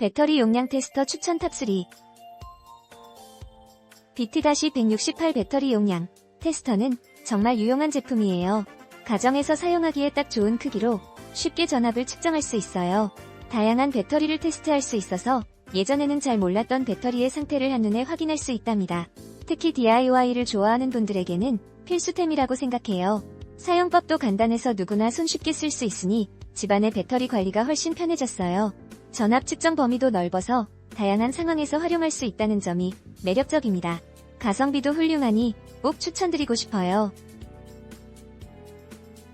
배터리 용량 테스터 추천 탑3 BT-168 배터리 용량 테스터는 정말 유용한 제품이에요. 가정에서 사용하기에 딱 좋은 크기로 쉽게 전압을 측정할 수 있어요. 다양한 배터리를 테스트할 수 있어서 예전에는 잘 몰랐던 배터리의 상태를 한눈에 확인할 수 있답니다. 특히 DIY를 좋아하는 분들에게는 필수템이라고 생각해요. 사용법도 간단해서 누구나 손쉽게 쓸 수 있으니 집안의 배터리 관리가 훨씬 편해졌어요. 전압 측정 범위도 넓어서 다양한 상황에서 활용할 수 있다는 점이 매력적입니다. 가성비도 훌륭하니 꼭 추천드리고 싶어요.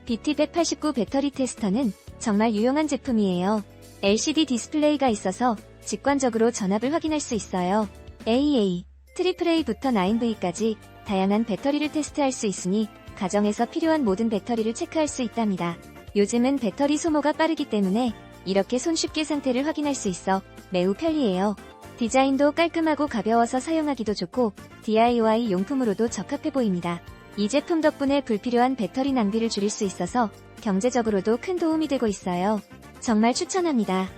BT189 배터리 테스터는 정말 유용한 제품이에요. LCD 디스플레이가 있어서 직관적으로 전압을 확인할 수 있어요. AA, AAA부터 9V까지 다양한 배터리를 테스트할 수 있으니 가정에서 필요한 모든 배터리를 체크할 수 있답니다. 요즘은 배터리 소모가 빠르기 때문에 이렇게 손쉽게 상태를 확인할 수 있어 매우 편리해요. 디자인도 깔끔하고 가벼워서 사용하기도 좋고 DIY 용품으로도 적합해 보입니다. 이 제품 덕분에 불필요한 배터리 낭비를 줄일 수 있어서 경제적으로도 큰 도움이 되고 있어요. 정말 추천합니다.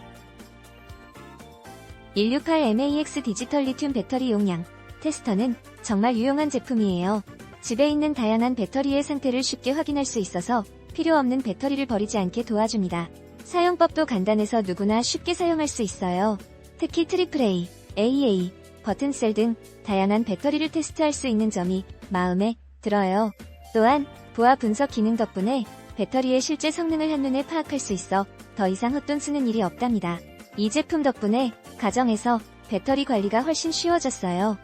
168MAX 디지털 리튬 배터리 용량 테스터는 정말 유용한 제품이에요. 집에 있는 다양한 배터리의 상태를 쉽게 확인할 수 있어서 필요 없는 배터리를 버리지 않게 도와줍니다. 사용법도 간단해서 누구나 쉽게 사용할 수 있어요. 특히 AAA, AA, 버튼셀 등 다양한 배터리를 테스트할 수 있는 점이 마음에 들어요. 또한 부하 분석 기능 덕분에 배터리의 실제 성능을 한눈에 파악할 수 있어 더 이상 헛돈 쓰는 일이 없답니다. 이 제품 덕분에 가정에서 배터리 관리가 훨씬 쉬워졌어요.